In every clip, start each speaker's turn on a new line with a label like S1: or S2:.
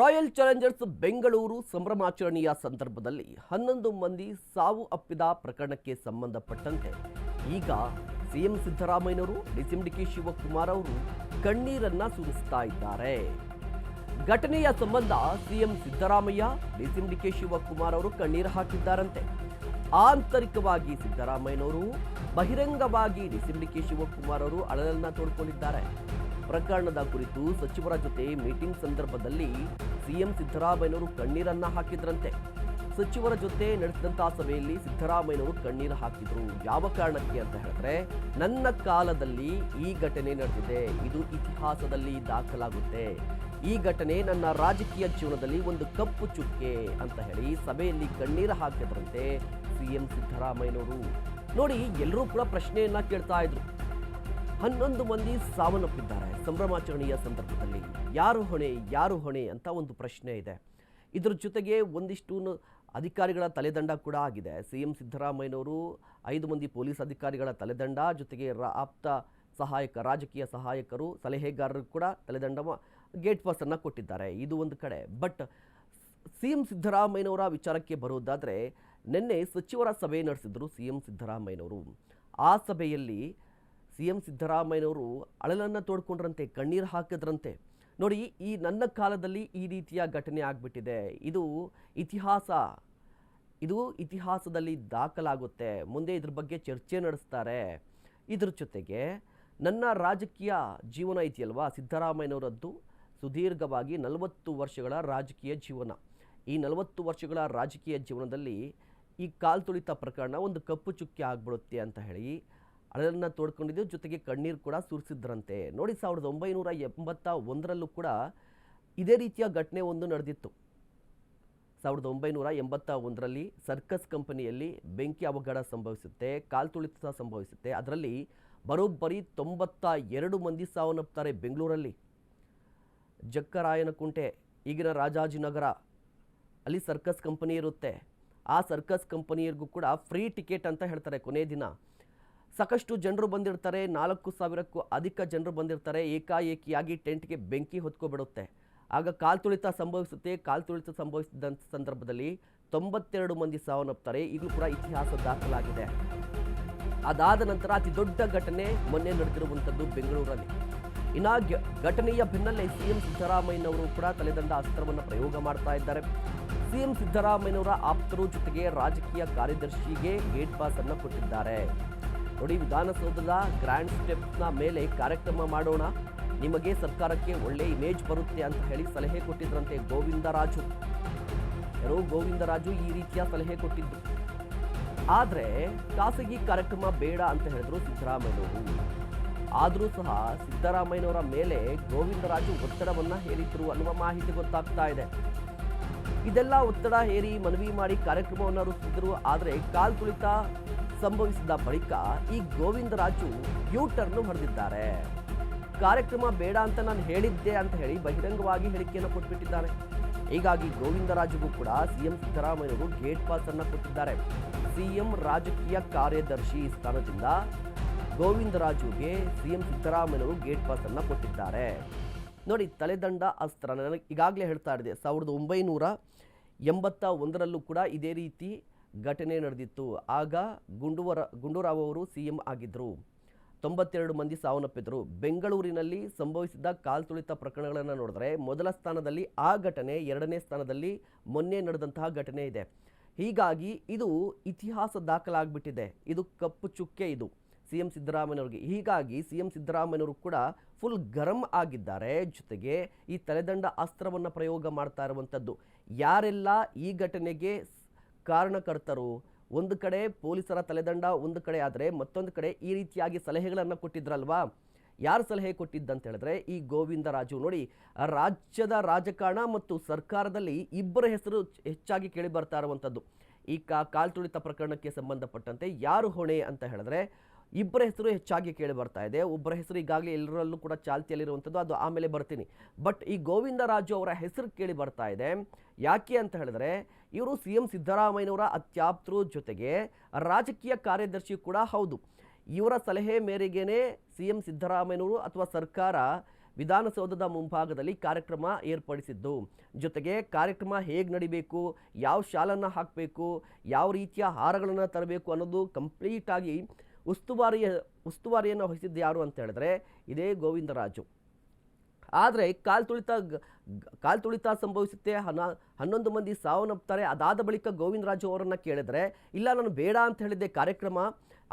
S1: Royal Challengers Bengaluru ಸಂಭ್ರಮಾಚರಣೆಯ ಸಂದರ್ಭದಲ್ಲಿ ಹನ್ನೊಂದು ಮಂದಿ ಸಾವು ಅಪ್ಪಿದ ಪ್ರಕರಣಕ್ಕೆ ಸಂಬಂಧಪಟ್ಟಂತೆ ಈಗ ಸಿಎಂ ಸಿದ್ದರಾಮಯ್ಯನವರು ಡಿಸಿಎಂ ಡಿ ಕೆ ಶಿವಕುಮಾರ್ ಅವರು ಕಣ್ಣೀರನ್ನ ಸುರಿಸ್ತಾ ಇದ್ದಾರೆ. ಘಟನೆಯ ಸಂಬಂಧ CM Siddaramaiah, DCM D K Shivakumar ಅವರು ಕಣ್ಣೀರು ಹಾಕಿದ್ದಾರಂತೆ. ಆಂತರಿಕವಾಗಿ ಸಿದ್ದರಾಮಯ್ಯನವರು ಬಹಿರಂಗವಾಗಿ ಡಿಸಿಎಂ ಡಿ ಕೆ ಶಿವಕುಮಾರ್ ಅವರು ಅಳಲನ್ನ ತೋಡ್ಕೊಂಡಿದ್ದಾರೆ. ಪ್ರಕರಣದ ಕುರಿತು ಸಚಿವರ ಜೊತೆ ಮೀಟಿಂಗ್ ಸಂದರ್ಭದಲ್ಲಿ ಸಿಎಂ ಸಿದ್ದರಾಮಯ್ಯನವರು ಕಣ್ಣೀರನ್ನ ಹಾಕಿದ್ರಂತೆ. ಸಚಿವರ ಜೊತೆ ನಡೆಸಿದಂತಹ ಸಭೆಯಲ್ಲಿ ಸಿದ್ದರಾಮಯ್ಯನವರು ಕಣ್ಣೀರು ಹಾಕಿದ್ರು. ಯಾವ ಕಾರಣಕ್ಕೆ ಅಂತ ಹೇಳಿದ್ರೆ, ನನ್ನ ಕಾಲದಲ್ಲಿ ಈ ಘಟನೆ ನಡೆದಿದೆ. ಇದು ಇತಿಹಾಸದಲ್ಲಿ ದಾಖಲಾಗುತ್ತೆ. ಈ ಘಟನೆ ನನ್ನ ರಾಜಕೀಯ ಜೀವನದಲ್ಲಿ ಒಂದು ಕಪ್ಪು ಚುಕ್ಕೆ ಅಂತ ಹೇಳಿ ಸಭೆಯಲ್ಲಿ ಕಣ್ಣೀರು ಹಾಕಿದ್ರಂತೆ ಸಿಎಂ ಸಿದ್ದರಾಮಯ್ಯನವರು. ನೋಡಿ, ಎಲ್ಲರೂ ಕೂಡ ಪ್ರಶ್ನೆಯನ್ನ ಕೇಳ್ತಾ ಇದ್ರು. ಹನ್ನೊಂದು ಮಂದಿ ಸಾವನ್ನಪ್ಪಿದ್ದಾರೆ. ಸಂಭ್ರಮಾಚರಣೆಯ ಸಂದರ್ಭದಲ್ಲಿ ಯಾರು ಹೊಣೆ ಯಾರು ಹೊಣೆ ಅಂತ ಒಂದು ಪ್ರಶ್ನೆ ಇದೆ. ಇದರ ಜೊತೆಗೆ ಒಂದಿಷ್ಟು ಅಧಿಕಾರಿಗಳ ತಲೆದಂಡ ಕೂಡ ಆಗಿದೆ. ಸಿ ಎಂ ಸಿದ್ದರಾಮಯ್ಯನವರು ಐದು ಮಂದಿ ಪೊಲೀಸ್ ಅಧಿಕಾರಿಗಳ ತಲೆದಂಡ, ಜೊತೆಗೆ ಆಪ್ತ ಸಹಾಯಕ, ರಾಜಕೀಯ ಸಹಾಯಕರು, ಸಲಹೆಗಾರರು ಕೂಡ ತಲೆದಂಡ ಗೇಟ್ ಪಾಸನ್ನು ಕೊಟ್ಟಿದ್ದಾರೆ. ಇದು ಒಂದು ಕಡೆ. ಬಟ್ ಸಿ ಎಂ ಸಿದ್ದರಾಮಯ್ಯನವರ ವಿಚಾರಕ್ಕೆ ಬರೋದಾದರೆ, ನಿನ್ನೆ ಸಚಿವರ ಸಭೆ ನಡೆಸಿದ್ರು ಸಿ ಎಂ ಸಿದ್ದರಾಮಯ್ಯನವರು. ಆ ಸಭೆಯಲ್ಲಿ ಸಿ ಎಂ ಸಿದ್ದರಾಮಯ್ಯನವರು ಅಳಲನ್ನು ತೋಡ್ಕೊಂಡ್ರಂತೆ, ಕಣ್ಣೀರು ಹಾಕಿದ್ರಂತೆ. ನೋಡಿ, ಈ ನನ್ನ ಕಾಲದಲ್ಲಿ ಈ ರೀತಿಯ ಘಟನೆ ಆಗಿಬಿಟ್ಟಿದೆ. ಇದು ಇತಿಹಾಸ. ಇದು ಇತಿಹಾಸದಲ್ಲಿ ದಾಖಲಾಗುತ್ತೆ. ಮುಂದೆ ಇದ್ರ ಬಗ್ಗೆ ಚರ್ಚೆ ನಡೆಸ್ತಾರೆ. ಇದ್ರ ಜೊತೆಗೆ ನನ್ನ ರಾಜಕೀಯ ಜೀವನ ಇದೆಯಲ್ವಾ? ಸಿದ್ದರಾಮಯ್ಯನವರದ್ದು ಸುದೀರ್ಘವಾಗಿ ನಲವತ್ತು ವರ್ಷಗಳ ರಾಜಕೀಯ ಜೀವನ. ಈ ನಲವತ್ತು ವರ್ಷಗಳ ರಾಜಕೀಯ ಜೀವನದಲ್ಲಿ ಈ ಕಾಲ್ ತುಳಿತ ಪ್ರಕರಣ ಒಂದು ಕಪ್ಪು ಚುಕ್ಕಿ ಆಗ್ಬಿಡುತ್ತೆ ಅಂತ ಹೇಳಿ ಅಳಲನ್ನ ತೋಡ್ಕೊಂಡಿದ್ದು ಜೊತೆಗೆ ಕಣ್ಣೀರು ಕೂಡ ಸುರಿಸಿದ್ರಂತೆ. ನೋಡಿ, ಸಾವಿರದ ಒಂಬೈನೂರ ಎಂಬತ್ತ ಒಂದರಲ್ಲೂ ಕೂಡ ಇದೇ ರೀತಿಯ ಘಟನೆ ಒಂದು ನಡೆದಿತ್ತು. ಸಾವಿರದ ಒಂಬೈನೂರ ಎಂಬತ್ತ ಒಂದರಲ್ಲಿ ಸರ್ಕಸ್ ಕಂಪನಿಯಲ್ಲಿ ಬೆಂಕಿ ಅವಘಡ ಸಂಭವಿಸುತ್ತೆ ಕಾಲ್ತುಳಿತ ಸಂಭವಿಸುತ್ತೆ. ಅದರಲ್ಲಿ ಬರೋಬ್ಬರಿ ತೊಂಬತ್ತ ಎರಡು ಮಂದಿ ಸಾವನ್ನಪ್ತಾರೆ ಬೆಂಗಳೂರಲ್ಲಿ. ಜಕ್ಕರಾಯನಕುಂಟೆ, ಈಗಿನ ರಾಜಾಜಿನಗರ, ಅಲ್ಲಿ ಸರ್ಕಸ್ ಕಂಪನಿ ಇರುತ್ತೆ. ಆ ಸರ್ಕಸ್ ಕಂಪನಿಯರಿಗೂ ಕೂಡ ಫ್ರೀ ಟಿಕೆಟ್ ಅಂತ ಹೇಳ್ತಾರೆ ಕೊನೆಯ ದಿನ. ಸಾಕಷ್ಟು ಜನರು ಬಂದಿರ್ತಾರೆ, ನಾಲ್ಕು ಸಾವಿರಕ್ಕೂ ಅಧಿಕ ಜನರು ಬಂದಿರ್ತಾರೆ, ಏಕಾಏಕಿಯಾಗಿ ಟೆಂಟ್ಗೆ ಬೆಂಕಿ ಹೊತ್ಕೊಬಿಡುತ್ತೆ. ಆಗ ಕಾಲ್ತುಳಿತ ಸಂಭವಿಸುತ್ತೆ. ಕಾಲ್ತುಳಿತ ಸಂಭವಿಸಿದಂಥ ಸಂದರ್ಭದಲ್ಲಿ ತೊಂಬತ್ತೆರಡು ಮಂದಿ ಸಾವನ್ನಪ್ತಾರೆ. ಈಗಲೂ ಕೂಡ ಇತಿಹಾಸ ದಾಖಲಾಗಿದೆ. ಅದಾದ ನಂತರ ಅತಿ ದೊಡ್ಡ ಘಟನೆ ಮೊನ್ನೆ ನಡೆದಿರುವಂಥದ್ದು ಬೆಂಗಳೂರಲ್ಲಿ. ಇನ್ನು ಘಟನೆಯ ಬೆನ್ನಲ್ಲೇ ಸಿಎಂ ಸಿದ್ದರಾಮಯ್ಯನವರು ಕೂಡ ತಲೆದಂಡ ಅಸ್ತ್ರವನ್ನು ಪ್ರಯೋಗ ಮಾಡ್ತಾ ಇದ್ದಾರೆ. ಸಿಎಂ ಸಿದ್ದರಾಮಯ್ಯನವರ ಆಪ್ತರು ಜೊತೆಗೆ ರಾಜಕೀಯ ಕಾರ್ಯದರ್ಶಿಗೆ ಗೇಟ್ ಪಾಸ್ ಅನ್ನು ಕೊಟ್ಟಿದ್ದಾರೆ. ನೋಡಿ, ವಿಧಾನಸೌಧದ ಗ್ರ್ಯಾಂಡ್ ಸ್ಟೆಪ್ನ ಮೇಲೆ ಕಾರ್ಯಕ್ರಮ ಮಾಡೋಣ. ನಿಮಗೆ ಸರ್ಕಾರಕ್ಕೆ ಒಳ್ಳೆ ಇಮೇಜ್ ಬರುತ್ತೆ ಅಂತ ಹೇಳಿ ಸಲಹೆ ಕೊಟ್ಟಿದ್ರಂತೆ ಗೋವಿಂದರಾಜು ಯಾರೋ ಗೋವಿಂದರಾಜು ಈ ರೀತಿಯ ಸಲಹೆ ಕೊಟ್ಟಿದ್ದು. ಆದರೆ ಖಾಸಗಿ ಕಾರ್ಯಕ್ರಮ ಬೇಡ ಅಂತ ಹೇಳಿದ್ರು ಸಿದ್ದರಾಮಯ್ಯನವರು. ಆದರೂ ಸಹ ಸಿದ್ದರಾಮಯ್ಯನವರ ಮೇಲೆ ಗೋವಿಂದರಾಜು ಒತ್ತಡವನ್ನು ಹೇರಿದ್ರು ಅನ್ನುವ ಮಾಹಿತಿ ಗೊತ್ತಾಗ್ತಾ ಇದೆ. ಇದೆಲ್ಲ ಒತ್ತಡ ಹೇರಿ ಮನವಿ ಮಾಡಿ ಕಾರ್ಯಕ್ರಮವನ್ನು ರೂಪಿಸಿದ್ರು. ಆದರೆ ಕಾಲ್ ತುಳಿತ ಸಂಭವಿಸಿದ ಬಳಿಕ ಈ ಗೋವಿಂದರಾಜು ಯೂ ಟರ್ನ್ ಹೊಡೆದಿದ್ದಾರೆ. ಕಾರ್ಯಕ್ರಮ ಬೇಡ ಅಂತ ನಾನು ಹೇಳಿದ್ದೆ ಅಂತ ಹೇಳಿ ಬಹಿರಂಗವಾಗಿ ಹೇಳಿಕೆಯನ್ನು ಕೊಟ್ಬಿಟ್ಟಿದ್ದಾರೆ. ಹೀಗಾಗಿ ಗೋವಿಂದರಾಜುಗೂ ಕೂಡ ಸಿಎಂ ಸಿದ್ದರಾಮಯ್ಯವರು ಗೇಟ್ ಪಾಸ್ ಅನ್ನ ಕೊಟ್ಟಿದ್ದಾರೆ ಸಿಎಂ ರಾಜಕೀಯ ಕಾರ್ಯದರ್ಶಿ ಸ್ಥಾನದಿಂದ ಗೋವಿಂದರಾಜುಗೆ ಸಿಎಂ ಸಿದ್ದರಾಮಯ್ಯವರು ಗೇಟ್ ಪಾಸ್ ಅನ್ನ ಕೊಟ್ಟಿದ್ದಾರೆ. ನೋಡಿ, ತಲೆದಂಡ ಅಸ್ತ್ರ, ನನಗೆ ಈಗಾಗಲೇ ಹೇಳ್ತಾ ಇದ್ದೆ ಸಾವಿರದ ಒಂಬೈನೂರ ಎಂಬತ್ತ ಒಂದರಲ್ಲೂ ಕೂಡ ಇದೇ ರೀತಿ ಘಟನೆ ನಡೆದಿತ್ತು. ಆಗ ಗುಂಡುವರ ಗುಂಡೂರಾವ್ ಅವರು ಸಿ ಎಂ ಆಗಿದ್ದರು. ತೊಂಬತ್ತೆರಡು ಮಂದಿ ಸಾವನ್ನಪ್ಪಿದ್ದರು. ಬೆಂಗಳೂರಿನಲ್ಲಿ ಸಂಭವಿಸಿದ ಕಾಲ್ತುಳಿತ ಪ್ರಕರಣಗಳನ್ನು ನೋಡಿದ್ರೆ ಮೊದಲ ಸ್ಥಾನದಲ್ಲಿ ಆ ಘಟನೆ, ಎರಡನೇ ಸ್ಥಾನದಲ್ಲಿ ಮೊನ್ನೆ ನಡೆದಂತಹ ಘಟನೆ ಇದೆ. ಹೀಗಾಗಿ ಇದು ಇತಿಹಾಸ ದಾಖಲಾಗ್ಬಿಟ್ಟಿದೆ. ಇದು ಕಪ್ಪು ಚುಕ್ಕೆ ಇದು ಸಿ ಎಂ ಸಿದ್ದರಾಮಯ್ಯವ್ರಿಗೆ ಹೀಗಾಗಿ ಸಿ ಎಂ ಸಿದ್ದರಾಮಯ್ಯವರು ಕೂಡ ಫುಲ್ ಗರಂ ಆಗಿದ್ದಾರೆ. ಜೊತೆಗೆ ಈ ತಲೆದಂಡ ಅಸ್ತ್ರವನ್ನು ಪ್ರಯೋಗ ಮಾಡ್ತಾ ಇರುವಂಥದ್ದು ಯಾರೆಲ್ಲ ಈ ಘಟನೆಗೆ ಕಾರಣಕರ್ತರು ಒಂದು ಕಡೆ ಪೊಲೀಸರ ತಲೆದಂಡ, ಒಂದು ಕಡೆ ಆದರೆ ಮತ್ತೊಂದು ಕಡೆ ಈ ರೀತಿಯಾಗಿ ಸಲಹೆಗಳನ್ನು ಕೊಟ್ಟಿದ್ರಲ್ವಾ? ಯಾರು ಸಲಹೆ ಕೊಟ್ಟಿದ್ದಂತ ಹೇಳಿದ್ರೆ ಈ ಗೋವಿಂದರಾಜು ನೋಡಿ, ರಾಜ್ಯದ ರಾಜಕಾರಣ ಮತ್ತು ಸರ್ಕಾರದಲ್ಲಿ ಇಬ್ಬರ ಹೆಸರು ಹೆಚ್ಚಾಗಿ ಕೇಳಿ ಬರ್ತಾ ಇರುವಂಥದ್ದು ಈ ಕಾ ಕಾಲ್ತುಳಿತ ಪ್ರಕರಣಕ್ಕೆ ಸಂಬಂಧಪಟ್ಟಂತೆ ಯಾರು ಹೊಣೆ ಅಂತ ಹೇಳಿದ್ರೆ ಇಬ್ಬರ ಹೆಸರು ಹೆಚ್ಚಾಗಿ ಕೇಳಿ ಬರ್ತಾ ಇದೆ. ಒಬ್ಬರ ಹೆಸರು ಈಗಾಗಲೇ ಎಲ್ಲರಲ್ಲೂ ಕೂಡ ಚಾಲ್ತಿಯಲ್ಲಿರುವಂಥದ್ದು ಅದು ಆಮೇಲೆ ಬರ್ತೀನಿ. ಬಟ್ ಈ ಗೋವಿಂದರಾಜು ಅವರ ಹೆಸರು ಕೇಳಿ ಬರ್ತಾ ಇದೆ. ಯಾಕೆ ಅಂತ ಹೇಳಿದ್ರೆ ಇವರು ಸಿ ಎಂ ಸಿದ್ದರಾಮಯ್ಯನವರ ಅತ್ಯಾಪ್ತರು ಜೊತೆಗೆ ರಾಜಕೀಯ ಕಾರ್ಯದರ್ಶಿ ಕೂಡ ಹೌದು. ಇವರ ಸಲಹೆ ಮೇರೆಗೇನೆ ಸಿ ಎಂ ಸಿದ್ದರಾಮಯ್ಯನವರು ಅಥವಾ ಸರ್ಕಾರ ವಿಧಾನಸೌಧದ ಮುಂಭಾಗದಲ್ಲಿ ಕಾರ್ಯಕ್ರಮ ಏರ್ಪಡಿಸಿದ್ದು. ಜೊತೆಗೆ ಕಾರ್ಯಕ್ರಮ ಹೇಗೆ ನಡಿಬೇಕು, ಯಾವ ಶಾಲನ್ನು ಹಾಕಬೇಕು, ಯಾವ ರೀತಿಯ ಹಾರಗಳನ್ನು ತರಬೇಕು ಅನ್ನೋದು ಕಂಪ್ಲೀಟಾಗಿ ಉಸ್ತುವಾರಿಯ, ಉಸ್ತುವಾರಿಯನ್ನು ವಹಿಸಿದ್ದು ಯಾರು ಅಂತ ಹೇಳಿದ್ರೆ ಇದೇ ಗೋವಿಂದರಾಜು. ಆದರೆ ಕಾಲು ತುಳಿತ ಕಾಲು ತುಳಿತ ಸಂಭವಿಸುತ್ತೆ. ಹನ, ಹನ್ನೊಂದು ಮಂದಿ ಸಾವನ್ನಪ್ತಾರೆ. ಅದಾದ ಬಳಿಕ ಗೋವಿಂದರಾಜು ಅವರನ್ನು ಕೇಳಿದರೆ, ಇಲ್ಲ ನಾನು ಬೇಡ ಅಂತ ಹೇಳಿದ್ದೆ ಕಾರ್ಯಕ್ರಮ.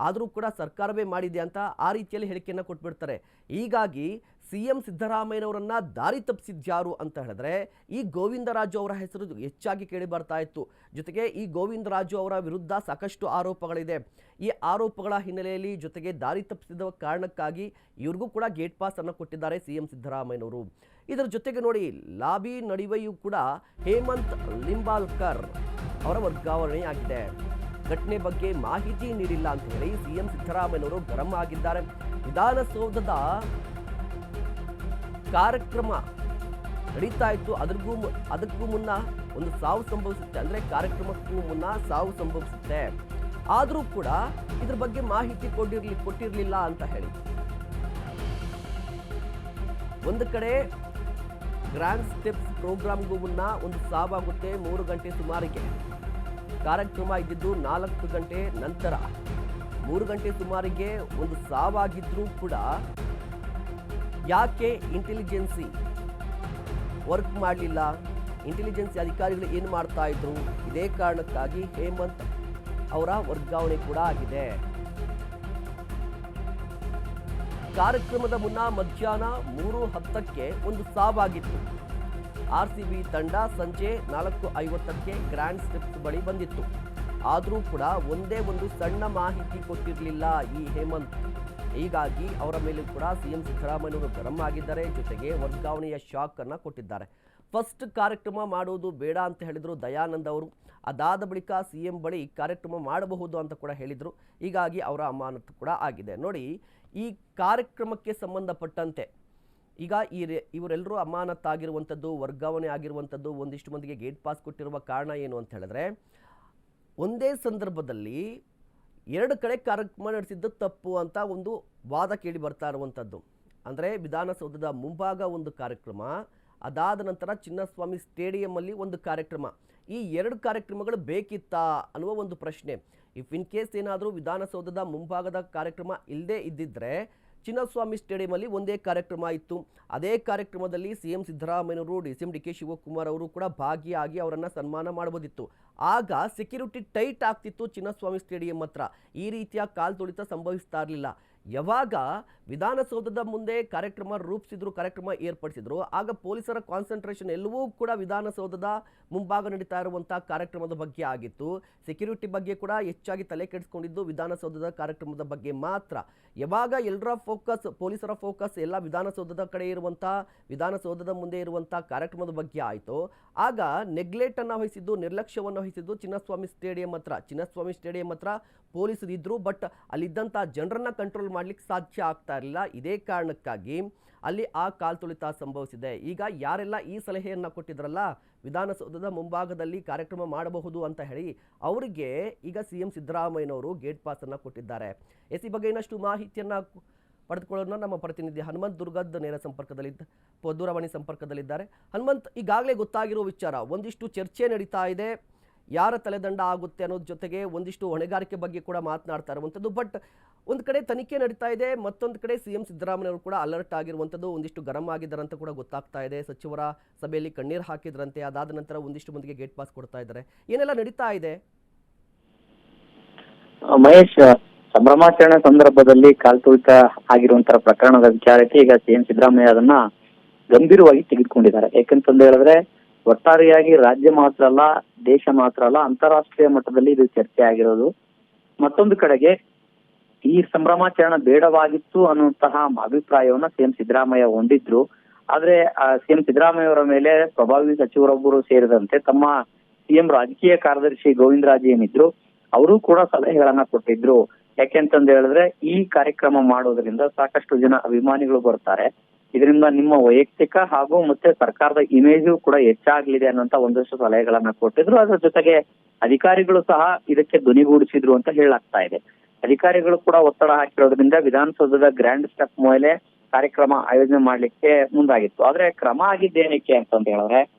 S1: ಆದರೂ ಕೂಡ ಸರ್ಕಾರವೇ ಮಾಡಿದೆ ಅಂತ ಆ ರೀತಿಯಲ್ಲಿ ಹೇಳಿಕೆಯನ್ನು ಕೊಟ್ಬಿಡ್ತಾರೆ. ಹೀಗಾಗಿ ಸಿ ಎಂ ಸಿದ್ದರಾಮಯ್ಯನವರನ್ನು ದಾರಿ ತಪ್ಪಿಸಿದ್ಯಾರು ಅಂತ ಹೇಳಿದ್ರೆ ಈ ಗೋವಿಂದರಾಜು ಅವರ ಹೆಸರು ಹೆಚ್ಚಾಗಿ ಕೇಳಿ ಬರ್ತಾ ಇತ್ತು. ಜೊತೆಗೆ ಈ ಗೋವಿಂದರಾಜು ಅವರ ವಿರುದ್ಧ ಸಾಕಷ್ಟು ಆರೋಪಗಳಿದೆ. ಈ ಆರೋಪಗಳ ಹಿನ್ನೆಲೆಯಲ್ಲಿ ಜೊತೆಗೆ ದಾರಿ ತಪ್ಪಿಸಿದ ಕಾರಣಕ್ಕಾಗಿ ಇವ್ರಿಗೂ ಕೂಡ ಗೇಟ್ ಪಾಸನ್ನು ಕೊಟ್ಟಿದ್ದಾರೆ ಸಿ ಎಂ ಸಿದ್ದರಾಮಯ್ಯನವರು. ಇದರ ಜೊತೆಗೆ ನೋಡಿ, ಲಾಬಿ ನಡುವೆಯೂ ಕೂಡ ಹೇಮಂತ್ ಲಿಂಬಾಲ್ಕರ್ ಅವರ ವರ್ಗಾವಣೆಯಾಗಿದೆ. ಘಟನೆ ಬಗ್ಗೆ ಮಾಹಿತಿ ನೀಡಿಲ್ಲ ಅಂತ ಹೇಳಿ ಸಿಎಂ ಸಿದ್ದರಾಮಯ್ಯನವರು ಗರಂ ಆಗಿದ್ದಾರೆ. ವಿಧಾನಸೌಧದ ಕಾರ್ಯಕ್ರಮ ನಡೀತಾ ಇತ್ತು. ಅದಕ್ಕೂ ಅದಕ್ಕೂ ಮುನ್ನ ಒಂದು ಸಾವು ಸಂಭವಿಸುತ್ತೆ. ಅಂದ್ರೆ ಕಾರ್ಯಕ್ರಮಕ್ಕೂ ಮುನ್ನ ಸಾವು ಸಂಭವಿಸುತ್ತೆ. ಆದರೂ ಕೂಡ ಇದ್ರ ಬಗ್ಗೆ ಮಾಹಿತಿ ಕೊಟ್ಟಿರ್ಲಿ, ಕೊಟ್ಟಿರಲಿಲ್ಲ ಅಂತ ಹೇಳಿ. ಒಂದು ಕಡೆ ಗ್ರ್ಯಾಂಡ್ ಸ್ಟೆಪ್ಸ್ ಪ್ರೋಗ್ರಾಮ್ಗೂ ಮುನ್ನ ಒಂದು ಸಾವಾಗುತ್ತೆ. ಮೂರು ಗಂಟೆ ಸುಮಾರಿಗೆ. ಕಾರ್ಯಕ್ರಮ ಇದ್ದಿದ್ದು ನಾಲ್ಕು ಗಂಟೆ ನಂತರ. ಮೂರು ಗಂಟೆ ಸುಮಾರಿಗೆ ಒಂದು ಸಾವಾಗಿದ್ರೂ ಕೂಡ ಯಾಕೆ ಇಂಟೆಲಿಜೆನ್ಸಿ ವರ್ಕ್ ಮಾಡಲಿಲ್ಲ? ಇಂಟೆಲಿಜೆನ್ಸಿ ಅಧಿಕಾರಿಗಳು ಏನು ಮಾಡ್ತಾ ಇದ್ರು? ಇದೇ ಕಾರಣಕ್ಕಾಗಿ ಹೇಮಂತ್ ಅವರ ವರ್ಗಾವಣೆ ಕೂಡ ಆಗಿದೆ. ಕಾರ್ಯಕ್ರಮದ ಮುನ್ನ ಮಧ್ಯಾಹ್ನ ಮೂರು ಹತ್ತಕ್ಕೆ ಒಂದು ಸಾವಾಗಿತ್ತು. ಆರ್ ಸಿ ಬಿ ತಂಡ ಸಂಜೆ ನಾಲ್ಕು ಐವತ್ತಕ್ಕೆ ಗ್ರ್ಯಾಂಡ್ ಸ್ಟೆಪ್ಸ್ ಬಳಿ ಬಂದಿತ್ತು. ಆದರೂ ಕೂಡ ಒಂದೇ ಒಂದು ಸಣ್ಣ ಮಾಹಿತಿ ಕೊಟ್ಟಿರಲಿಲ್ಲ ಈ ಹೇಮಂತ್. ಹೀಗಾಗಿ ಅವರ ಮೇಲೆ ಕೂಡ ಸಿಎಂ ಸಿದ್ದರಾಮಯ್ಯವರು ಗರಂ ಆಗಿದ್ದಾರೆ, ಜೊತೆಗೆ ವರ್ಗಾವಣೆಯ ಶಾಕ್ ಅನ್ನು ಕೊಟ್ಟಿದ್ದಾರೆ. ಫಸ್ಟ್ ಕಾರ್ಯಕ್ರಮ ಮಾಡುವುದು ಬೇಡ ಅಂತ ಹೇಳಿದ್ರು ದಯಾನಂದ್ ಅವರು. ಅದಾದ ಬಳಿಕ ಸಿ ಎಂ ಬಳಿ ಕಾರ್ಯಕ್ರಮ ಮಾಡಬಹುದು ಅಂತ ಕೂಡ ಹೇಳಿದರು. ಹೀಗಾಗಿ ಅವರ ಅಮಾನತು ಕೂಡ ಆಗಿದೆ. ನೋಡಿ, ಈ ಕಾರ್ಯಕ್ರಮಕ್ಕೆ ಸಂಬಂಧಪಟ್ಟಂತೆ ಈಗ ಈ ಇವರೆಲ್ಲರೂ ಅಮಾನತ್ತಾಗಿರುವಂಥದ್ದು, ವರ್ಗಾವಣೆ ಆಗಿರುವಂಥದ್ದು, ಒಂದಿಷ್ಟು ಮಂದಿಗೆ ಗೇಟ್ ಪಾಸ್ ಕೊಟ್ಟಿರುವ ಕಾರಣ ಏನು ಅಂತ ಹೇಳಿದ್ರೆ, ಒಂದೇ ಸಂದರ್ಭದಲ್ಲಿ ಎರಡು ಕಡೆ ಕಾರ್ಯಕ್ರಮ ನಡೆಸಿದ್ದು ತಪ್ಪು ಅಂತ ಒಂದು ವಾದ ಕೇಳಿ ಬರ್ತಾ ಇರುವಂಥದ್ದು. ಅಂದರೆ ವಿಧಾನಸೌಧದ ಮುಂಭಾಗ ಒಂದು ಕಾರ್ಯಕ್ರಮ, ಅದಾದ ನಂತರ ಚಿನ್ನಸ್ವಾಮಿ ಸ್ಟೇಡಿಯಮಲ್ಲಿ ಒಂದು ಕಾರ್ಯಕ್ರಮ. ಈ ಎರಡು ಕಾರ್ಯಕ್ರಮಗಳು ಬೇಕಿತ್ತಾ ಅನ್ನುವ ಒಂದು ಪ್ರಶ್ನೆ. ಇಫ್ ಇನ್ ಕೇಸ್ ಏನಾದರೂ ವಿಧಾನಸೌಧದ ಮುಂಭಾಗದ ಕಾರ್ಯಕ್ರಮ ಇಲ್ಲದೇ ಇದ್ದಿದ್ರೆ ಚಿನ್ನಸ್ವಾಮಿ ಸ್ಟೇಡಿಯಂಲ್ಲಿ ಒಂದೇ ಕಾರ್ಯಕ್ರಮ ಇತ್ತು. ಅದೇ ಕಾರ್ಯಕ್ರಮದಲ್ಲಿ ಸಿ ಎಂ ಸಿದ್ದರಾಮಯ್ಯನವರು D C D K Shivakumar ಅವರು ಕೂಡ ಭಾಗಿಯಾಗಿ ಅವರನ್ನು ಸನ್ಮಾನ ಮಾಡಬಹುದಿತ್ತು. ಆಗ ಸೆಕ್ಯೂರಿಟಿ ಟೈಟ್ ಆಗ್ತಿತ್ತು ಚಿನ್ನಸ್ವಾಮಿ ಸ್ಟೇಡಿಯಂ ಹತ್ರ. ಈ ರೀತಿಯ ಕಾಲ್ ತುಳಿತ ಸಂಭವಿಸ್ತಾ ಇರಲಿಲ್ಲ. ಯಾವಾಗ ವಿಧಾನಸೌಧದ ಮುಂದೆ ಕಾರ್ಯಕ್ರಮ ರೂಪಿಸಿದ್ರು, ಕಾರ್ಯಕ್ರಮ ಏರ್ಪಡಿಸಿದ್ರು, ಆಗ ಪೊಲೀಸರ ಕಾನ್ಸಂಟ್ರೇಷನ್ ಎಲ್ಲವೂ ಕೂಡ ವಿಧಾನಸೌಧದ ಮುಂಭಾಗ ನಡೀತಾ ಇರುವಂಥ ಕಾರ್ಯಕ್ರಮದ ಬಗ್ಗೆ ಆಗಿತ್ತು. ಸೆಕ್ಯೂರಿಟಿ ಬಗ್ಗೆ ಕೂಡ ಹೆಚ್ಚಾಗಿ ತಲೆ ಕೆಡಿಸ್ಕೊಂಡಿದ್ದು ವಿಧಾನಸೌಧದ ಕಾರ್ಯಕ್ರಮದ ಬಗ್ಗೆ ಮಾತ್ರ. ಯಾವಾಗ ಎಲ್ಲರ ಫೋಕಸ್, ಪೊಲೀಸರ ಫೋಕಸ್ ಎಲ್ಲ ವಿಧಾನಸೌಧದ ಕಡೆ ಇರುವಂಥ, ವಿಧಾನಸೌಧದ ಮುಂದೆ ಇರುವಂಥ ಕಾರ್ಯಕ್ರಮದ ಬಗ್ಗೆ ಆಯಿತು, ಆಗ ನೆಗ್ಲೆಕ್ಟ್ ಅನ್ನು ವಹಿಸಿದ್ದು, ನಿರ್ಲಕ್ಷ್ಯವನ್ನು ವಹಿಸಿದ್ದು ಚಿನ್ನಸ್ವಾಮಿ ಸ್ಟೇಡಿಯಂ ಹತ್ರ. ಚಿನ್ನಸ್ವಾಮಿ ಸ್ಟೇಡಿಯಂ ಹತ್ರ ಪೊಲೀಸರು ಇದ್ದರು ಬಟ್ ಅಲ್ಲಿದ್ದಂಥ ಜನರನ್ನು ಕಂಟ್ರೋಲ್ ಮಾಡ್ಲಿಕ್ಕೆ ಸಾಧ್ಯ ಆಗ್ತಾ ಇರಲಿಲ್ಲ. ಇದೇ ಕಾರಣಕ್ಕಾಗಿ ಅಲ್ಲಿ ಆ ಕಾಲ್ ತುಳಿತ ಸಂಭವಿಸಿದೆ. ಈಗ ಯಾರೆಲ್ಲ ಈ ಸಲಹೆಯನ್ನು ಕೊಟ್ಟಿದ್ರಲ್ಲ, ವಿಧಾನಸೌಧದ ಮುಂಭಾಗದಲ್ಲಿ ಕಾರ್ಯಕ್ರಮ ಮಾಡಬಹುದು ಅಂತ ಹೇಳಿ ಅವರಿಗೆ ಈಗ ಸಿ ಎಂ ಸಿದ್ದರಾಮಯ್ಯನವರು ಗೇಟ್ ಪಾಸನ್ನು ಕೊಟ್ಟಿದ್ದಾರೆ. ಎಸ್ ಈ ಬಗ್ಗೆ ಇನ್ನಷ್ಟು ಮಾಹಿತಿಯನ್ನು ಪಡೆದುಕೊಳ್ಳೋಣ. ನಮ್ಮ ಪ್ರತಿನಿಧಿ ಹನುಮಂತ್ ದುರ್ಗದ್ ನೇರ ಸಂಪರ್ಕದಲ್ಲಿದ್ದ ದೂರವಾಣಿ ಸಂಪರ್ಕದಲ್ಲಿದ್ದಾರೆ. ಹನುಮಂತ್, ಈಗಾಗಲೇ ಗೊತ್ತಾಗಿರೋ ವಿಚಾರ, ಒಂದಿಷ್ಟು ಚರ್ಚೆ ನಡೀತಾ ಇದೆ. ಯಾರ ತಲೆದಂಡ ಆಗುತ್ತೆ ಅನ್ನೋದ್ರ ಜೊತೆಗೆ ಒಂದಿಷ್ಟು ಹೊಣೆಗಾರಿಕೆ ಬಗ್ಗೆ ಕೂಡ ಮಾತನಾಡ್ತಾ ಇರುವಂಥದ್ದು. ಬಟ್ ಒಂದು ಕಡೆ ತನಿಖೆ ನಡೀತಾ ಇದೆ, ಮತ್ತೊಂದು ಕಡೆ ಸಿ ಎಂ ಸಿದ್ದರಾಮಯ್ಯವರು ಕೂಡ ಅಲರ್ಟ್ ಆಗಿರುವಂಥದ್ದು. ಒಂದಿಷ್ಟು ಗರಂ ಆಗಿದ್ದಾರಂತ ಕೂಡ ಗೊತ್ತಾಗ್ತಾ ಇದೆ. ಸಚಿವರ ಸಭೆಯಲ್ಲಿ ಕಣ್ಣೀರು ಹಾಕಿದ್ರಂತೆ. ಅದಾದ ನಂತರ ಒಂದಿಷ್ಟು ಮಂದಿಗೆ ಗೇಟ್ ಪಾಸ್ ಕೊಡ್ತಾ ಇದ್ದಾರೆ. ಏನೆಲ್ಲ ನಡೀತಾ ಇದೆ?
S2: ಮಹೇಶ್ ಸಂಭ್ರಮಾಚರಣೆ ಸಂದರ್ಭದಲ್ಲಿ ಕಾಲ್ತುಳಿತ ಆಗಿರುವಂತಹ ಪ್ರಕರಣದ ವಿಚಾರಕ್ಕೆ ಈಗ ಸಿಎಂ ಸಿದ್ದರಾಮಯ್ಯ ಅದನ್ನ ಗಂಭೀರವಾಗಿ ತೆಗೆದುಕೊಂಡಿದ್ದಾರೆ. ಯಾಕಂತಂದು ಹೇಳಿದ್ರೆ ಒಟ್ಟಾರೆಯಾಗಿ ರಾಜ್ಯ ಮಾತ್ರ ಅಲ್ಲ, ದೇಶ ಮಾತ್ರ ಅಲ್ಲ, ಅಂತಾರಾಷ್ಟ್ರೀಯ ಮಟ್ಟದಲ್ಲಿ ಇದು ಚರ್ಚೆ ಆಗಿರೋದು. ಮತ್ತೊಂದು ಕಡೆಗೆ ಈ ಸಂಭ್ರಮಾಚರಣೆ ಬೇಡವಾಗಿತ್ತು ಅನ್ನುವಂತಹ ಅಭಿಪ್ರಾಯವನ್ನ ಸಿಎಂ ಸಿದ್ದರಾಮಯ್ಯ ಹೊಂದಿದ್ರು. ಆದ್ರೆ ಸಿಎಂ ಸಿದ್ದರಾಮಯ್ಯ ಅವರ ಮೇಲೆ ಪ್ರಭಾವಿ ಸಚಿವರೊಬ್ಬರು ಸೇರಿದಂತೆ ತಮ್ಮ ಸಿಎಂ ರಾಜಕೀಯ ಕಾರ್ಯದರ್ಶಿ ಗೋವಿಂದರಾಜ್ ಏನಿದ್ರು, ಅವರು ಕೂಡ ಸಲಹೆಗಳನ್ನ ಕೊಟ್ಟಿದ್ರು. ಯಾಕೆಂತಂದ್ ಹೇಳಿದ್ರೆ, ಈ ಕಾರ್ಯಕ್ರಮ ಮಾಡೋದ್ರಿಂದ ಸಾಕಷ್ಟು ಜನ ಅಭಿಮಾನಿಗಳು ಬರ್ತಾರೆ. ಇದರಿಂದ ನಿಮ್ಮ ವೈಯಕ್ತಿಕ ಹಾಗೂ ಮತ್ತೆ ಸರ್ಕಾರದ ಇಮೇಜು ಕೂಡ ಹೆಚ್ಚಾಗ್ಲಿದೆ ಅನ್ನುವಂತ ಒಂದಷ್ಟು ಸಲಹೆಗಳನ್ನ ಕೊಟ್ಟಿದ್ರು. ಅದರ ಜೊತೆಗೆ ಅಧಿಕಾರಿಗಳು ಸಹ ಇದಕ್ಕೆ ಧ್ವನಿಗೂಡಿಸಿದ್ರು ಅಂತ ಹೇಳಾಗ್ತಾ ಇದೆ. ಅಧಿಕಾರಿಗಳು ಕೂಡ ಒತ್ತಡ ಹಾಕಿರೋದ್ರಿಂದ ವಿಧಾನಸೌಧದ ಗ್ರ್ಯಾಂಡ್ ಸ್ಟೆಪ್ ಮೇಲೆ ಕಾರ್ಯಕ್ರಮ ಆಯೋಜನೆ ಮಾಡ್ಲಿಕ್ಕೆ ಮುಂದಾಗಿತ್ತು. ಆದ್ರೆ ಕ್ರಮ ಆಗಿದ್ದೇನಕ್ಕೆ ಹೇಳಿದ್ರೆ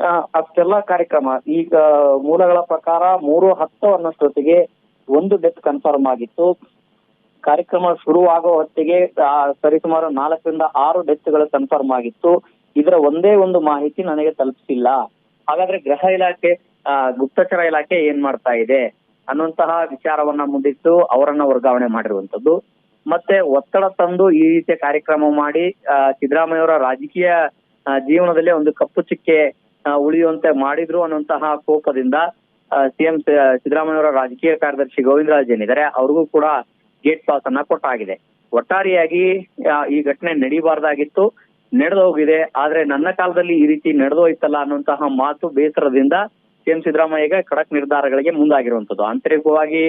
S2: ಆ, ಅಷ್ಟೆಲ್ಲ ಕಾರ್ಯಕ್ರಮ ಈಗ ಮೂಲಗಳ ಪ್ರಕಾರ ಮೂರು ಹತ್ತು ಅನ್ನೋಷ್ಟೊತ್ತಿಗೆ ಒಂದು ಡೆತ್ ಕನ್ಫರ್ಮ್ ಆಗಿತ್ತು. ಕಾರ್ಯಕ್ರಮ ಶುರುವಾಗೋ ಹೊತ್ತಿಗೆ ಸರಿಸುಮಾರು ನಾಲ್ಕರಿಂದ ಆರು ಡೆತ್ಗಳು ಕನ್ಫರ್ಮ್ ಆಗಿತ್ತು. ಇದರ ಒಂದೇ ಒಂದು ಮಾಹಿತಿ ನನಗೆ ತಲುಪಿಸಿಲ್ಲ. ಹಾಗಾದ್ರೆ ಗೃಹ ಇಲಾಖೆ ಗುಪ್ತಚರ ಇಲಾಖೆ ಏನ್ ಮಾಡ್ತಾ ಇದೆ ಅನ್ನುವಂತಹ ವಿಚಾರವನ್ನ ಮುಂದಿಟ್ಟು ಅವರನ್ನ ವರ್ಗಾವಣೆ ಮಾಡಿರುವಂತದ್ದು ಮತ್ತೆ ಒತ್ತಡ ತಂದು ಈ ರೀತಿಯ ಕಾರ್ಯಕ್ರಮ ಮಾಡಿ ಸಿದ್ದರಾಮಯ್ಯವರ ರಾಜಕೀಯ ಜೀವನದಲ್ಲಿ ಒಂದು ಕಪ್ಪು ಚುಕ್ಕೆ ಉಳಿಯುವಂತೆ ಮಾಡಿದ್ರು ಅನ್ನುವಂತಹ ಕೋಪದಿಂದ ಸಿಎಂ ಸಿದ್ದರಾಮಯ್ಯ ಅವರ ರಾಜಕೀಯ ಕಾರ್ಯದರ್ಶಿ ಗೋವಿಂದರಾಜ್ ಏನಿದ್ದಾರೆ, ಅವ್ರಿಗೂ ಕೂಡ ಗೇಟ್ ಪಾಸ್ ಅನ್ನ ಕೊಟ್ಟಾಗಿದೆ. ಒಟ್ಟಾರೆಯಾಗಿ ಈ ಘಟನೆ ನಡೀಬಾರ್ದಾಗಿತ್ತು, ನಡೆದು ಹೋಗಿದೆ. ಆದ್ರೆ ನನ್ನ ಕಾಲದಲ್ಲಿ ಈ ರೀತಿ ನಡೆದೋಯ್ತಲ್ಲ ಅನ್ನುವಂತಹ ಮಾತು ಬೇಸರದಿಂದ ಸಿಎಂ ಸಿದ್ದರಾಮಯ್ಯಗೆ ಖಡಕ್ ನಿರ್ಧಾರಗಳಿಗೆ ಮುಂದಾಗಿರುವಂತದ್ದು ಆಂತರಿಕವಾಗಿ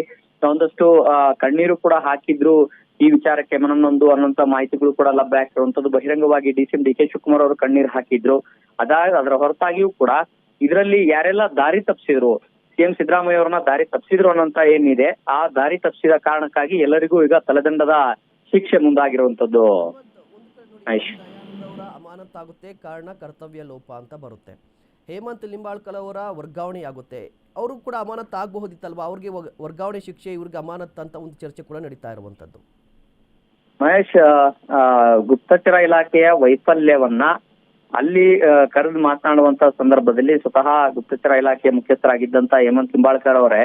S2: ಒಂದಷ್ಟು ಕಣ್ಣೀರು ಕೂಡ ಹಾಕಿದ್ರು ಈ ವಿಚಾರಕ್ಕೆ ಮನನೊಂದು ಅನ್ನುವಂತ ಮಾಹಿತಿಗಳು ಕೂಡ ಲಭ್ಯ ಆಗ್ತಿರುವಂತದ್ದು ಬಹಿರಂಗವಾಗಿ D C D K Shivakumar ಅವರು ಕಣ್ಣೀರು ಹಾಕಿದ್ರು. ಅದಾದ ಅದರ ಹೊರತಾಗಿಯೂ ಕೂಡ ಇದರಲ್ಲಿ ಯಾರೆಲ್ಲ ದಾರಿ ತಪ್ಪಿಸಿದ್ರು ಸಿಎಂ ಸಿದ್ದರಾಮಯ್ಯ ಅವರನ್ನ ದಾರಿ ತಪ್ಪಿಸಿದ್ರು ಅನ್ನೋಂತ ಏನಿದೆ ಆ ದಾರಿ ತಪ್ಪಿಸಿದ ಕಾರಣಕ್ಕಾಗಿ ಎಲ್ಲರಿಗೂ ಈಗ ತಲೆದಂಡದ ಶಿಕ್ಷೆ ಮುಂದಾಗಿರುವಂತದ್ದು
S1: ಅಮಾನತಾಗುತ್ತೆ ಕಾರಣ ಕರ್ತವ್ಯ ಲೋಪ ಅಂತ ಬರುತ್ತೆ. ಹೇಮಂತ್ ಲಿಂಬಾಳ್ಕಲ್ ಅವರ ವರ್ಗಾವಣೆ ಆಗುತ್ತೆ. ಅವರು ಕೂಡ ಅಮಾನತ್ ಆಗಬಹುದಿತ್ತಲ್ವಾ ಅವ್ರಿಗೆ ವರ್ಗಾವಣೆ ಶಿಕ್ಷೆ ಇವ್ರಿಗೆ ಅಮಾನತ್ ಅಂತ ಒಂದು ಚರ್ಚೆ ಕೂಡ ನಡೀತಾ ಇರುವಂತದ್ದು
S2: ಮಹೇಶ್ ಗುಪ್ತಚರ ಇಲಾಖೆಯ ವೈಫಲ್ಯವನ್ನ ಅಲ್ಲಿ ಕರೆದು ಮಾತನಾಡುವಂತ ಸಂದರ್ಭದಲ್ಲಿ ಸ್ವತಃ ಗುಪ್ತಚರ ಇಲಾಖೆಯ ಮುಖ್ಯಸ್ಥರಾಗಿದ್ದಂತ ಹೇಮಂತ್ ಸಿಂಬಾಳ್ಕರ್ ಅವರೇ,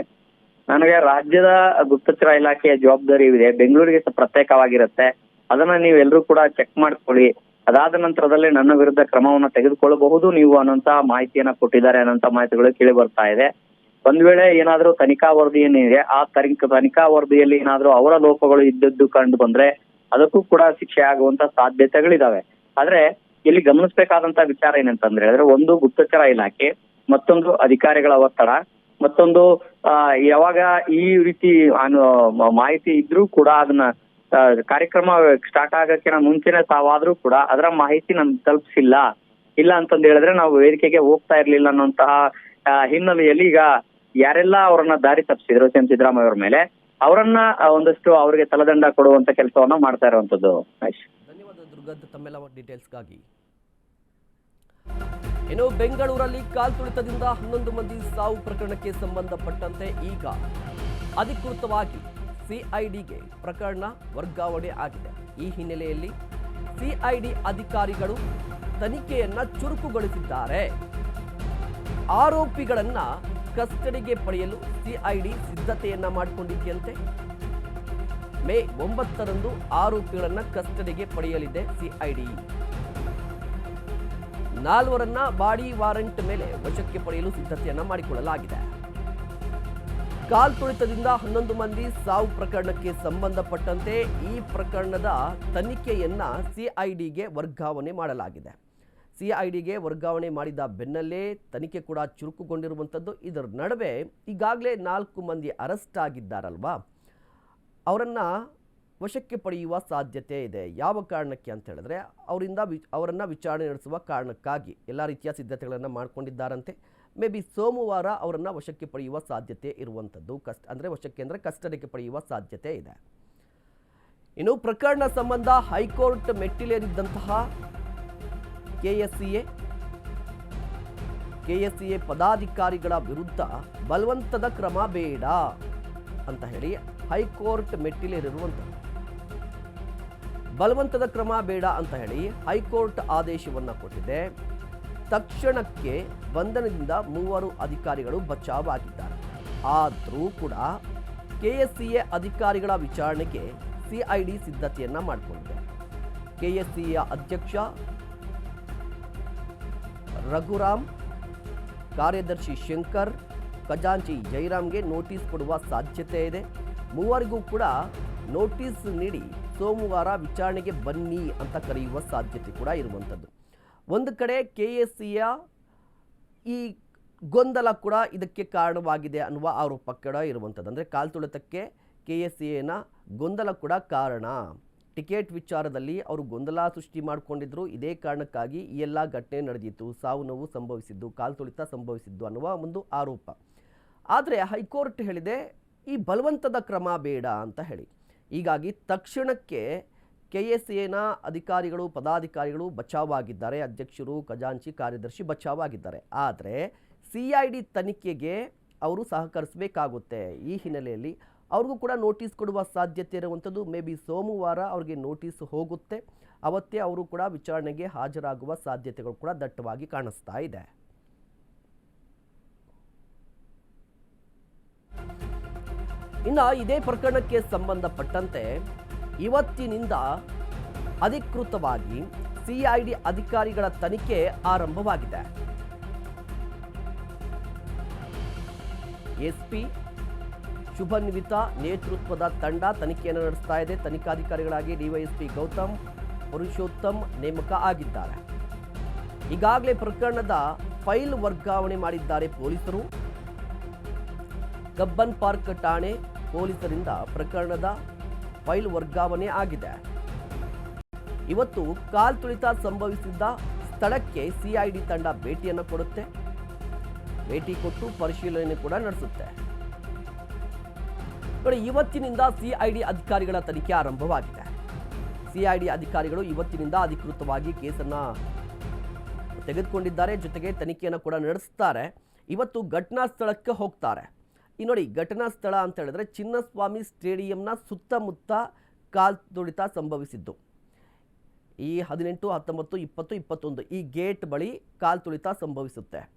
S2: ನನಗೆ ರಾಜ್ಯದ ಗುಪ್ತಚರ ಇಲಾಖೆಯ ಜವಾಬ್ದಾರಿ ಇದೆ, ಬೆಂಗಳೂರಿಗೆ ಪ್ರತ್ಯೇಕವಾಗಿರುತ್ತೆ. ಅದನ್ನ ನೀವೆಲ್ಲರೂ ಕೂಡ ಚೆಕ್ ಮಾಡ್ಕೊಳ್ಳಿ. ಅದಾದ ನಂತರದಲ್ಲಿ ನನ್ನ ವಿರುದ್ಧ ಕ್ರಮವನ್ನ ತೆಗೆದುಕೊಳ್ಳಬಹುದು. ನೀವು ಅನ್ನೋಂತ ಮಾಹಿತಿಯನ್ನ ಕೊಟ್ಟಿದ್ದಾರೆ ಅನ್ನೋಂತ ಮಾಹಿತಿಗಳು ಕೇಳಿ ಬರ್ತಾ ಇದೆ. ಒಂದ್ ವೇಳೆ ಏನಾದ್ರೂ ತನಿಖಾ ವರದಿ ಏನಿದೆ ಆ ತನಿಖಾ ವರದಿಯಲ್ಲಿ ಏನಾದ್ರೂ ಅವರ ಲೋಪಗಳು ಇದ್ದದ್ದು ಕಂಡು ಬಂದ್ರೆ ಅದಕ್ಕೂ ಕೂಡ ಶಿಕ್ಷೆ ಆಗುವಂತ ಸಾಧ್ಯತೆಗಳಿದಾವೆ. ಆದ್ರೆ ಇಲ್ಲಿ ಗಮನಿಸಬೇಕಾದಂತ ವಿಚಾರ ಏನಂತಂದ್ರೆ ಹೇಳಿದ್ರೆ ಒಂದು ಗುಪ್ತಚರ ಇಲಾಖೆ ಮತ್ತೊಂದು ಅಧಿಕಾರಿಗಳ ಒತ್ತಡ ಮತ್ತೊಂದು ಆ, ಯಾವಾಗ ಈ ರೀತಿ ಮಾಹಿತಿ ಇದ್ರೂ ಕೂಡ ಅದನ್ನ ಕಾರ್ಯಕ್ರಮ ಸ್ಟಾರ್ಟ್ ಆಗಕ್ಕಿಂತ ಮುಂಚೆನೆ ತಾವಾದ್ರೂ ಕೂಡ ಅದರ ಮಾಹಿತಿ ನಮ್ಗೆ ತಲುಪಿಸಿಲ್ಲ. ಇಲ್ಲ ಅಂತಂದ್ ಹೇಳಿದ್ರೆ ನಾವು ವೇದಿಕೆಗೆ ಹೋಗ್ತಾ ಇರ್ಲಿಲ್ಲ ಅನ್ನುವಂತಹ ಆ, ಹಿನ್ನೆಲೆಯಲ್ಲಿ ಈಗ ಯಾರೆಲ್ಲ ಅವರನ್ನ ದಾರಿ ತಪ್ಪಿಸಿದ್ರು ಎಂ ಸಿದ್ದರಾಮಯ್ಯ ಅವರ ಮೇಲೆ ಅವರನ್ನ ಒಂದಷ್ಟು ಅವರಿಗೆ ತಲೆದಂಡ ಕೊಡುವಂತ ಕೆಲಸವನ್ನ ಮಾಡ್ತಾ ಇರುವಂತದ್ದು ಮಹೇಶ್
S1: ಧನ್ಯವಾದ ದುರ್ಗದ್ ತಮ್ಮೆಲ್ಲ ಡೀಟೇಲ್ಸ್ಗಾಗಿ ಇನ್ನು ಬೆಂಗಳೂರಲ್ಲಿ ಕಾಲ್ತುಳಿತದಿಂದ ಹನ್ನೊಂದು ಮಂದಿ ಸಾವು ಪ್ರಕರಣಕ್ಕೆ ಸಂಬಂಧಪಟ್ಟಂತೆ ಈಗ ಅಧಿಕೃತವಾಗಿ ಸಿಐಡಿಗೆ ಪ್ರಕರಣ ವರ್ಗಾವಣೆ ಆಗಿದೆ. ಈ ಹಿನ್ನೆಲೆಯಲ್ಲಿ ಸಿಐಡಿ ಅಧಿಕಾರಿಗಳು ತನಿಖೆಯನ್ನ ಚುರುಕುಗೊಳಿಸಿದ್ದಾರೆ. ಆರೋಪಿಗಳನ್ನ ಕಸ್ಟಡಿಗೆ ಪಡೆಯಲು ಸಿಐಡಿ ಸಿದ್ಧತೆಯನ್ನ ಮಾಡಿಕೊಂಡಿದೆಯಂತೆ ಮೇ ಒಂಬತ್ತರಂದು ಆರೋಪಿಗಳನ್ನು ಕಸ್ಟಡಿಗೆ ಪಡೆಯಲಿದೆ ಸಿಐಡಿ ನಾಲ್ವರನ್ನ ಬಾಡಿ ವಾರೆಂಟ್ ಮೇಲೆ ವಶಕ್ಕೆ ಪಡೆಯಲು ಸಿದ್ಧತೆಯನ್ನ ಮಾಡಿಕೊಳ್ಳಲಾಗಿದೆ. ಕಾಲ್ತುಳಿತದಿಂದ ಹನ್ನೊಂದು ಮಂದಿ ಸಾವು ಪ್ರಕರಣಕ್ಕೆ ಸಂಬಂಧಪಟ್ಟಂತೆ ಈ ಪ್ರಕರಣದ ತನಿಖೆಯನ್ನ ಸಿಐಡಿಗೆ ವರ್ಗಾವಣೆ ಮಾಡಲಾಗಿದೆ. ಸಿಐಡಿಗೆ ವರ್ಗಾವಣೆ ಮಾಡಿದ ಬೆನ್ನಲ್ಲೇ ತನಿಖೆ ಕೂಡ ಚುರುಕುಗೊಂಡಿರುವಂಥದ್ದು ಇದರ ನಡುವೆ ಈಗಾಗಲೇ ನಾಲ್ಕು ಮಂದಿ ಅರೆಸ್ಟ್ ಆಗಿದ್ದಾರಲ್ವಾ? ಅವರನ್ನು ವಶಕ್ಕೆ ಪಡೆಯುವ ಸಾಧ್ಯತೆ ಇದೆ. ಯಾವ ಕಾರಣಕ್ಕೆ ಅಂತ ಹೇಳಿದ್ರೆ, ಅವರಿಂದ ವಿ ಅವರನ್ನು ವಿಚಾರಣೆ ನಡೆಸುವ ಕಾರಣಕ್ಕಾಗಿ ಎಲ್ಲ ರೀತಿಯ ಸಿದ್ಧತೆಗಳನ್ನು ಮಾಡ್ಕೊಂಡಿದ್ದಾರಂತೆ. ಮೇ ಬಿ ಸೋಮವಾರ ಅವರನ್ನು ವಶಕ್ಕೆ ಪಡೆಯುವ ಸಾಧ್ಯತೆ ಇರುವಂಥದ್ದು. ಕಷ್ಟ, ಅಂದರೆ ವಶಕ್ಕೆ ಅಂದರೆ ಕಸ್ಟಡಿಗೆ ಪಡೆಯುವ ಸಾಧ್ಯತೆ ಇದೆ. ಇನ್ನು ಪ್ರಕರಣ ಸಂಬಂಧ high court ಮೆಟ್ಟಿಲೇರಿದ್ದಂತಹ K S C A, K S C A ಪದಾಧಿಕಾರಿಗಳ ವಿರುದ್ಧ ಬಲವಂತದ ಕ್ರಮ ಬೇಡ ಅಂತ ಹೇಳಿ ಹೈಕೋರ್ಟ್ ಮೆಟ್ಟಿಲೇರಿರುವಂಥದ್ದು. ಬಲವಂತದ ಕ್ರಮ ಬೇಡ ಅಂತ ಹೇಳಿ ಹೈಕೋರ್ಟ್ ಆದೇಶವನ್ನು ಕೊಟ್ಟಿದೆ. ತಕ್ಷಣಕ್ಕೆ ಬಂಧನದಿಂದ ಮೂವರು ಅಧಿಕಾರಿಗಳು ಬಚಾವಾಗಿದ್ದಾರೆ. ಆದರೂ ಕೂಡ ಕೆ ಎಸ್ ಸಿ ಎ ಅಧಿಕಾರಿಗಳ ವಿಚಾರಣೆಗೆ ಸಿಐಡಿ ಸಿದ್ಧತೆಯನ್ನು ಮಾಡಿಕೊಂಡಿದೆ. ಕೆ ಎಸ್ ಸಿ ಎ ಅಧ್ಯಕ್ಷ ರಘುರಾಮ್, ಕಾರ್ಯದರ್ಶಿ ಶಂಕರ್, ಖಜಾಂಚಿ ಜೈರಾಮ್ಗೆ ನೋಟಿಸ್ ಕೊಡುವ ಸಾಧ್ಯತೆ ಇದೆ. ಮೂವರಿಗೂ ಕೂಡ ನೋಟಿಸ್ ನೀಡಿ ಸೋಮವಾರ ವಿಚಾರಣೆಗೆ ಬನ್ನಿ ಅಂತ ಕರೆಯುವ ಸಾಧ್ಯತೆ ಕೂಡ ಇರುವಂಥದ್ದು. ಒಂದು ಕಡೆ ಕೆ ಎಸ್ ಸಿಯ ಈ ಗೊಂದಲ ಕೂಡ ಇದಕ್ಕೆ ಕಾರಣವಾಗಿದೆ ಅನ್ನುವ ಆರೋಪ ಕೂಡ ಇರುವಂಥದ್ದು. ಅಂದರೆ ಕಾಲ್ತುಳಿತಕ್ಕೆ ಕೆ ಎಸ್ ಸಿ ಗೊಂದಲ ಕೂಡ ಕಾರಣ. ಟಿಕೆಟ್ ವಿಚಾರದಲ್ಲಿ ಅವರು ಗೊಂದಲ ಸೃಷ್ಟಿ ಮಾಡಿಕೊಂಡಿದ್ರು. ಇದೇ ಕಾರಣಕ್ಕಾಗಿ ಈ ಎಲ್ಲ ಘಟನೆ ನಡೆದಿತ್ತು. ಸಾವು ನೋವು ಸಂಭವಿಸಿದ್ದು, ಕಾಲ್ತುಳಿತ ಸಂಭವಿಸಿದ್ದು ಅನ್ನುವ ಒಂದು ಆರೋಪ. ಆದರೆ ಹೈಕೋರ್ಟ್ ಹೇಳಿದೆ ಈ ಬಲವಂತದ ಕ್ರಮ ಬೇಡ ಅಂತ ಹೇಳಿ. ಹೀಗಾಗಿ ತಕ್ಷಣಕ್ಕೆ ಕೆ ಎಸ್ ಎನ ಅಧಿಕಾರಿಗಳು, ಪದಾಧಿಕಾರಿಗಳು ಬಚಾವಾಗಿದ್ದಾರೆ. ಅಧ್ಯಕ್ಷರು, ಖಜಾಂಚಿ ಕಾರ್ಯದರ್ಶಿ ಬಚಾವಾಗಿದ್ದಾರೆ. ಆದರೆ ಸಿ ಐ ಡಿ ತನಿಖೆಗೆ ಅವರು ಸಹಕರಿಸಬೇಕಾಗುತ್ತೆ. ಈ ಹಿನ್ನೆಲೆಯಲ್ಲಿ ಅವ್ರಿಗೂ ಕೂಡ ನೋಟಿಸ್ ಕೊಡುವ ಸಾಧ್ಯತೆ ಇರುವಂಥದ್ದು. ಮೇ ಬಿ ಸೋಮವಾರ ಅವ್ರಿಗೆ ನೋಟಿಸ್ ಹೋಗುತ್ತೆ. ಅವತ್ತೇ ಅವರು ಕೂಡ ವಿಚಾರಣೆಗೆ ಹಾಜರಾಗುವ ಸಾಧ್ಯತೆಗಳು ಕೂಡ ದಟ್ಟವಾಗಿ ಕಾಣಿಸ್ತಾ ಇದೆ. ಇನ್ನು ಇದೇ ಪ್ರಕರಣಕ್ಕೆ ಸಂಬಂಧಪಟ್ಟಂತೆ ಇವತ್ತಿನಿಂದ ಅಧಿಕೃತವಾಗಿ ಸಿಐಡಿ ಅಧಿಕಾರಿಗಳ ತನಿಖೆ ಆರಂಭವಾಗಿದೆ. ಎಸ್ಪಿ ಶುಭನ್ವಿತಾ ನೇತೃತ್ವದ ತಂಡ ತನಿಖೆಯನ್ನು ನಡೆಸ್ತಾ ಇದೆ. ತನಿಖಾಧಿಕಾರಿಗಳಾಗಿ ಡಿವೈಎಸ್ಪಿ ಗೌತಮ್ ಪುರುಷೋತ್ತಮ್ ನೇಮಕ ಆಗಿದ್ದಾರೆ. ಈಗಾಗಲೇ ಪ್ರಕರಣದ ಫೈಲ್ ವರ್ಗಾವಣೆ ಮಾಡಿದ್ದಾರೆ ಪೊಲೀಸರು. ಕಬ್ಬನ್ ಪಾರ್ಕ್ ಠಾಣೆ ಪೊಲೀಸರಿಂದ ಪ್ರಕರಣದ ಫೈಲ್ ವರ್ಗಾವಣೆ ಆಗಿದೆ. ಇವತ್ತು ಕಾಲ್ತುಳಿತ ಸಂಭವಿಸಿದ್ದ ಸ್ಥಳಕ್ಕೆ ಸಿಐಡಿ ತಂಡ ಭೇಟಿಯನ್ನು ಕೊಡುತ್ತೆ. ಭೇಟಿ ಕೊಟ್ಟು ಪರಿಶೀಲನೆ ಕೂಡ ನಡೆಸುತ್ತೆ. ನೋಡಿ, ಇವತ್ತಿನಿಂದ ಸಿಐಡಿ ಅಧಿಕಾರಿಗಳ ತನಿಖೆ ಆರಂಭವಾಗಿದೆ. ಸಿಐಡಿ ಅಧಿಕಾರಿಗಳು ಇವತ್ತಿನಿಂದ ಅಧಿಕೃತವಾಗಿ ಕೇಸನ್ನ ತೆಗೆದುಕೊಂಡಿದ್ದಾರೆ. ಜೊತೆಗೆ ತನಿಖೆಯನ್ನು ಕೂಡ ನಡೆಸ್ತಾರೆ. ಇವತ್ತು ಘಟನಾ ಸ್ಥಳಕ್ಕೆ ಹೋಗ್ತಾರೆ. ಈ ನೋಡಿ ಘಟನಾ ಸ್ಥಳ ಅಂತ ಹೇಳಿದ್ರೆ ಚಿನ್ನಸ್ವಾಮಿ ಸ್ಟೇಡಿಯಂನ ಸುತ್ತಮುತ್ತ ಕಾಲ್ತುಳಿತ ಸಂಭವಿಸಿದ್ದು. ಈ ಹದಿನೆಂಟು, ಹತ್ತೊಂಬತ್ತು, ಇಪ್ಪತ್ತು, ಇಪ್ಪತ್ತೊಂದು ಈ ಗೇಟ್ ಬಳಿ ಕಾಲ್ತುಳಿತ ಸಂಭವಿಸುತ್ತೆ.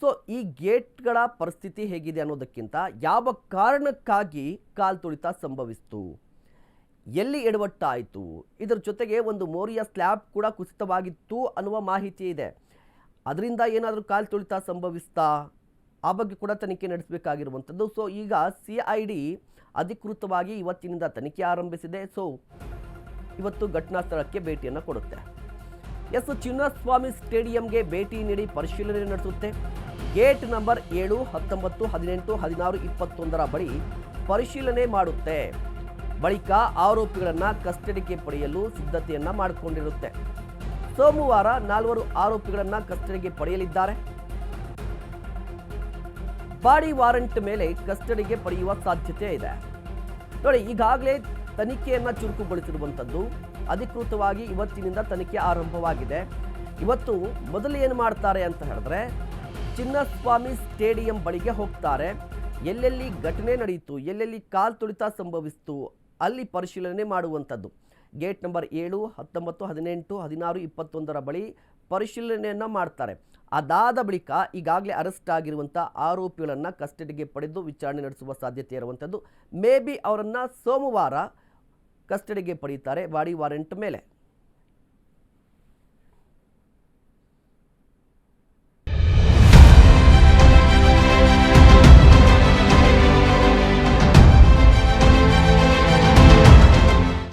S1: ಸೊ, ಈ ಗೇಟ್ಗಳ ಪರಿಸ್ಥಿತಿ ಹೇಗಿದೆ ಅನ್ನೋದಕ್ಕಿಂತ ಯಾವ ಕಾರಣಕ್ಕಾಗಿ ಕಾಲ್ತುಳಿತ ಸಂಭವಿಸ್ತು? ಎಲ್ಲಿ ಎಡವಟ್ಟಾಯಿತು? ಇದರ ಜೊತೆಗೆ ಒಂದು ಮೋರಿಯ ಸ್ಲ್ಯಾಬ್ ಕೂಡ ಕುಸಿತವಾಗಿತ್ತು ಅನ್ನುವ ಮಾಹಿತಿ ಇದೆ. ಅದರಿಂದ ಏನಾದರೂ ಕಾಲ್ ತುಳಿತ ಸಂಭವಿಸ್ತಾ? ಆ ಬಗ್ಗೆ ಕೂಡ ತನಿಖೆ ನಡೆಸಬೇಕಾಗಿರುವಂಥದ್ದು. ಸೊ ಈಗ ಸಿ ಐ ಡಿ ಅಧಿಕೃತವಾಗಿ ಇವತ್ತಿನಿಂದ ತನಿಖೆ ಆರಂಭಿಸಿದೆ. ಸೊ ಇವತ್ತು ಘಟನಾ ಸ್ಥಳಕ್ಕೆ ಭೇಟಿಯನ್ನು ಕೊಡುತ್ತೆ. ಎಸ್ ಚಿನ್ನಸ್ವಾಮಿ ಸ್ಟೇಡಿಯಂಗೆ ಭೇಟಿ ನೀಡಿ ಪರಿಶೀಲನೆ ನಡೆಸುತ್ತೆ. ಗೇಟ್ ನಂಬರ್ ಏಳು, ಹತ್ತೊಂಬತ್ತು, ಹದಿನೆಂಟು, ಹದಿನಾರು, ಇಪ್ಪತ್ತೊಂದರ ಬಳಿ ಪರಿಶೀಲನೆ ಮಾಡುತ್ತೆ. ಬಳಿಕ ಆರೋಪಿಗಳನ್ನು ಕಸ್ಟಡಿಗೆ ಪಡೆಯಲು ಸಿದ್ಧತೆಯನ್ನು ಮಾಡಿಕೊಂಡಿರುತ್ತೆ. ಸೋಮವಾರ ನಾಲ್ವರು ಆರೋಪಿಗಳನ್ನು ಕಸ್ಟಡಿಗೆ ಪಡೆಯಲಿದ್ದಾರೆ. ಬಾಡಿ ವಾರಂಟ್ ಮೇಲೆ ಕಸ್ಟಡಿಗೆ ಪಡೆಯುವ ಸಾಧ್ಯತೆ ಇದೆ. ನೋಡಿ, ಈಗಾಗಲೇ ತನಿಖೆಯನ್ನು ಚುರುಕುಗೊಳಿಸಿರುವಂಥದ್ದು ಅಧಿಕೃತವಾಗಿ ಇವತ್ತಿನಿಂದ ತನಿಖೆ ಆರಂಭವಾಗಿದೆ. ಇವತ್ತು ಮೊದಲು ಏನು ಮಾಡ್ತಾರೆ ಅಂತ ಹೇಳಿದ್ರೆ, ಚಿನ್ನಸ್ವಾಮಿ ಸ್ಟೇಡಿಯಂ ಬಳಿಗೆ ಹೋಗ್ತಾರೆ. ಎಲ್ಲೆಲ್ಲಿ ಘಟನೆ ನಡೆಯಿತು ಎಲ್ಲೆಲ್ಲಿ ಕಾಲ್ ತುಳಿತ ಸಂಭವಿಸಿತು, ಅಲ್ಲಿ ಪರಿಶೀಲನೆ ಮಾಡುವಂಥದ್ದು. ಗೇಟ್ ನಂಬರ್ ಏಳು, ಹತ್ತೊಂಬತ್ತು, ಹದಿನೆಂಟು, ಹದಿನಾರು, ಇಪ್ಪತ್ತೊಂದರ ಬಳಿ ಪರಿಶೀಲನೆಯನ್ನು ಮಾಡ್ತಾರೆ. ಅದಾದ ಬಳಿಕ ಈಗಾಗಲೇ ಅರೆಸ್ಟ್ ಆಗಿರುವಂಥ ಆರೋಪಿಗಳನ್ನು ಕಸ್ಟಡಿಗೆ ಪಡೆದು ವಿಚಾರಣೆ ನಡೆಸುವ ಸಾಧ್ಯತೆ ಇರುವಂಥದ್ದು ಮೇ ಬಿ ಅವರನ್ನು ಸೋಮವಾರ ಕಸ್ಟಡಿಗೆ ಪಡೆಯುತ್ತಾರೆ. ಬಾಡಿ ವಾರೆಂಟ್ ಮೇಲೆ.